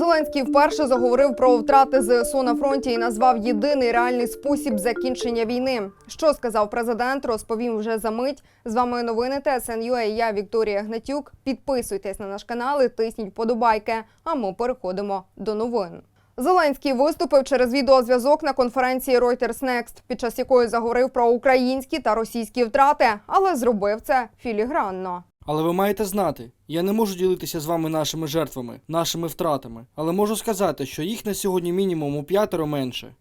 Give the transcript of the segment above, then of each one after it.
Зеленський вперше заговорив про втрати ЗСУ на фронті і назвав єдиний реальний спосіб закінчення війни. Що сказав президент, розповім вже за мить. З вами новини ТСНЮА. Я Вікторія Гнатюк. Підписуйтесь на наш канал і тисніть вподобайки. А ми переходимо до новин. Зеленський виступив через відеозв'язок на конференції Reuters Next, під час якої заговорив про українські та російські втрати, але зробив це філігранно. Але ви маєте знати, я не можу ділитися з вами нашими жертвами, нашими втратами, але можу сказати, що їх на сьогодні мінімум у п'ятеро менше.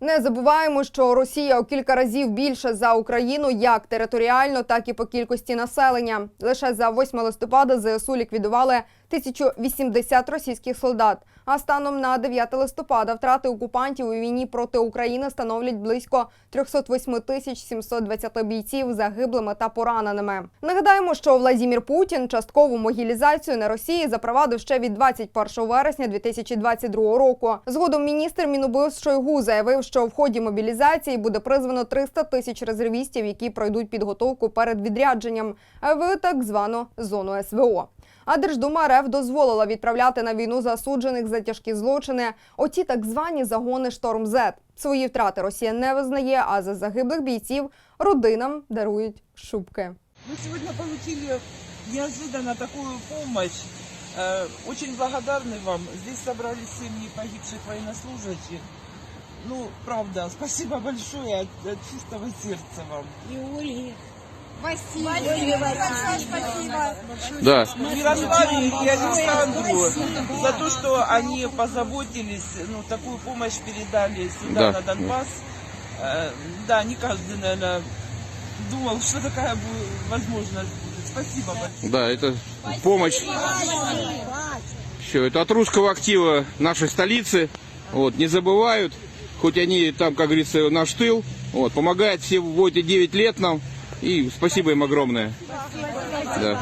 Не забуваємо, що Росія у кілька разів більше за Україну як територіально, так і по кількості населення. Лише за 8 листопада ЗСУ ліквідували 1080 російських солдат. А станом на 9 листопада втрати окупантів у війні проти України становлять близько 308 тисяч 720 бійців загиблими та пораненими. Нагадаємо, що Владімір Путін часткову могілізацію на Росії запровадив ще від 21 вересня 2022 року. Згодом міністр Мінубив Шойгу заявив, що в ході мобілізації буде призвано 300 тисяч резервістів, які пройдуть підготовку перед відрядженням в так звану зону СВО. А Держдума РФ дозволила відправляти на війну засуджених за тяжкі злочини. Оті так звані загони Шторм З. Свої втрати Росія не визнає, а за загиблих бійців родинам дарують шубки. Мы сегодня получили неожиданно такую помощь. Э, Очень благодарны вам. Здесь собрались семьи погибших военнослужащих. Ну, правда, спасибо большое от, от чистого сердца вам. Юрий. Спасибо. Юрий, большое спасибо. Да. Ярославе и Александру за то, что они позаботились, ну, такую помощь передали сюда, Да. на Донбасс. Э, Да, не каждый, наверное, думал, что такая будет возможность будет. Спасибо большое. Да, это помощь. Все, это от русского актива нашей столицы. Вот, не забывают, хоть они там, как говорится, наш тыл. Вот, помогают все в эти 9 лет нам. И спасибо им огромное. Да.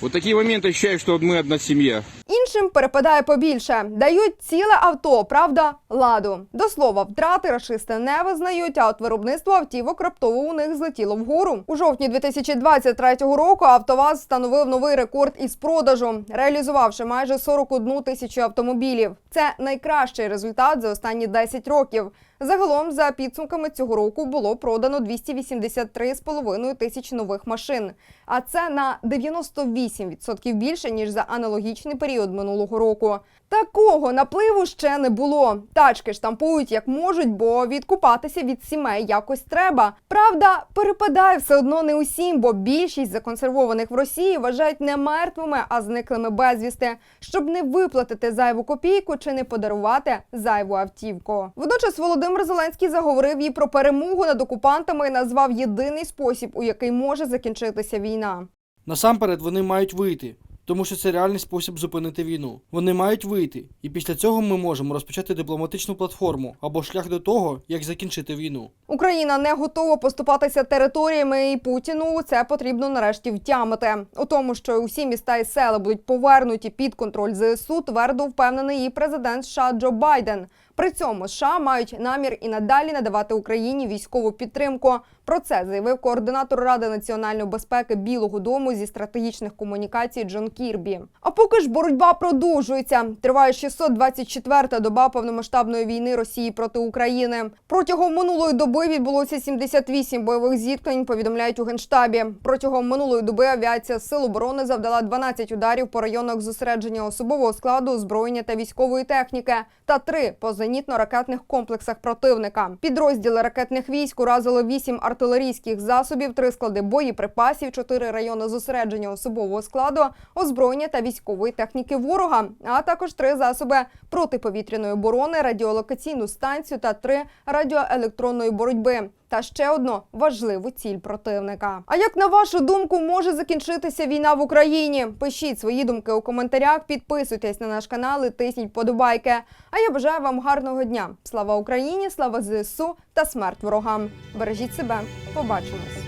Вот такие моменты ощущаю, что мы одна семья. Іншим перепадає побільше. Дають ціле авто, правда, ладу. До слова, втрати рашисти не визнають, а от виробництво автівок раптово у них злетіло вгору. У жовтні 2023 року АвтоВАЗ встановив новий рекорд із продажу, реалізувавши майже 41 тисячу автомобілів. Це найкращий результат за останні 10 років. Загалом, за підсумками цього року, було продано 283,5 тисяч нових машин. А це на 98% більше ніж за аналогічний період минулого року. Такого напливу ще не було. Тачки штампують як можуть, бо відкупатися від сімей якось треба. Правда, перепадає все одно не усім, бо більшість законсервованих в Росії вважають не мертвими, а зниклими безвісти, щоб не виплатити зайву копійку чи не подарувати зайву автівку. Водночас Володимир Зеленський заговорив їй про перемогу над окупантами і назвав єдиний спосіб, у який може закінчитися війна. Насамперед вони мають вийти, тому що це реальний спосіб зупинити війну. Вони мають вийти, і після цього ми можемо розпочати дипломатичну платформу або шлях до того, як закінчити війну. Україна не готова поступатися територіями, і Путіну це потрібно нарешті втямити. У тому, що усі міста і села будуть повернуті під контроль ЗСУ, твердо впевнений і президент США Джо Байден. При цьому США мають намір і надалі надавати Україні військову підтримку. Про це заявив координатор Ради національної безпеки Білого Дому зі стратегічних комунікацій Джон Кірбі. А поки ж боротьба продовжується. Триває 624-та доба повномасштабної війни Росії проти України. Протягом минулої доби відбулося 78 бойових зіткнень. Повідомляють у генштабі. Протягом минулої доби авіація сил оборони завдала 12 ударів по районах зосередження особового складу, озброєння та військової техніки, та три по зенітно-ракетних комплексах противника. Підрозділи ракетних військ уразили 8 артилерійських засобів, 3 склади боєприпасів, 4 райони зосередження особового складу, озброєння та військової техніки ворога, а також 3 засоби протиповітряної оборони, радіолокаційну станцію та 3 радіоелектронної боротьби. Та ще одну важливу ціль противника. А як на вашу думку може закінчитися війна в Україні? Пишіть свої думки у коментарях, підписуйтесь на наш канал і тисніть подобайки. А я бажаю вам гарного дня. Слава Україні, слава ЗСУ та смерть ворогам. Бережіть себе. Побачимось.